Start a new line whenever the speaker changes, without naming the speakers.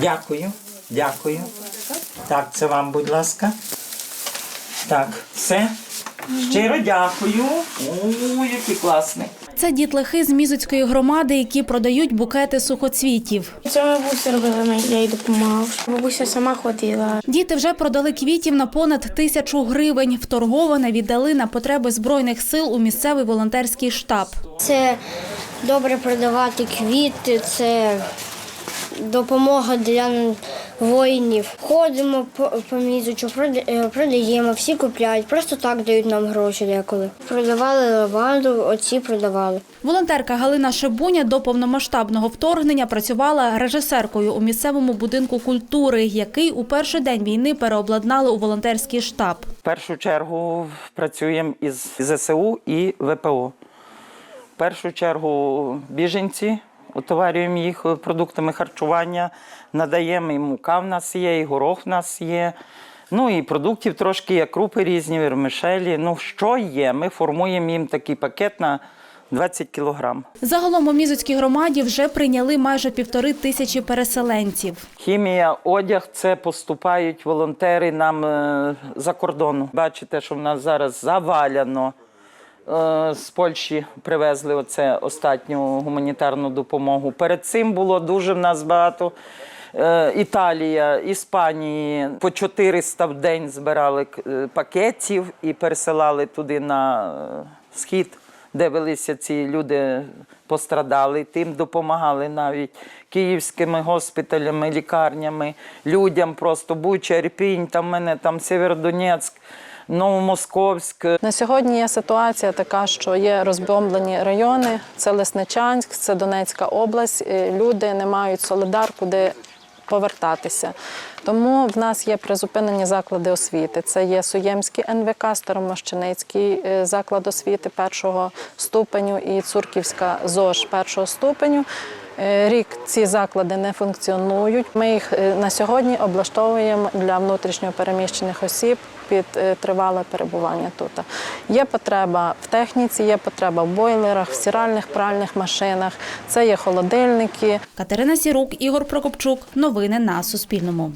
Дякую, дякую. Так, це вам, будь ласка. Так, все. Щиро дякую. О, який класний.
Це дітлахи з Мізоцької громади, які продають букети сухоцвітів.
Це бабуся робила, я їй допомагав. Бабуся сама ходила.
Діти вже продали квітів на понад тисячу гривень. Вторговане віддали на потреби збройних сил у місцевий волонтерський штаб.
Це добре продавати квіти, це допомога для воїнів. Ходимо по, по мізочу, е, продаємо, всі купляють, просто так дають нам гроші деколи. Продавали лаванду, оці продавали.
Волонтерка Галина Шибуня до повномасштабного вторгнення працювала режисеркою у місцевому будинку культури, який у перший день війни переобладнали у волонтерський штаб.
В першу чергу працюємо із ЗСУ і ВПО. В першу чергу біженці, отоварюємо їх продуктами харчування, надаємо і мука в нас є, і горох в нас є. Ну і продуктів трошки є, крупи різні, вермишелі. Ну, що є? Ми формуємо їм такий пакет на 20 кілограм.
Загалом у Мізоцькій громаді вже прийняли майже півтори тисячі переселенців.
Хімія, одяг це поступають волонтери нам е, за кордону. Бачите, що в нас зараз заваляно. Е, З Польщі привезли оце останню гуманітарну допомогу. Перед цим було дуже в нас багато. Е, Італія, Іспанії по 400 в день збирали е, пакетів і пересилали туди на схід, де велися ці люди пострадали. Тим допомагали навіть київськими госпіталями, лікарнями, людям просто Буча, Ірпінь, там мене там Сєвєродонецьк, Новомосковськ.
На сьогодні є ситуація така, що є розбомблені райони. Це Лесничанськ, це Донецька область. Е, Люди не мають солидар, куди повертатися. Тому в нас є призупинені заклади освіти. Це є Суємський НВК, Старомощеницький е, заклад освіти першого ступеню і Цурківська ЗОЖ першого ступеню. Рік ці заклади не функціонують. Ми їх е, на сьогодні облаштовуємо для внутрішньопереміщених осіб під е, тривале перебування тут. Є потреба в техніці, є потреба в бойлерах, в стиральних пральних машинах, це є холодильники.
Катерина Сірук, Ігор Прокопчук. Новини на Суспільному.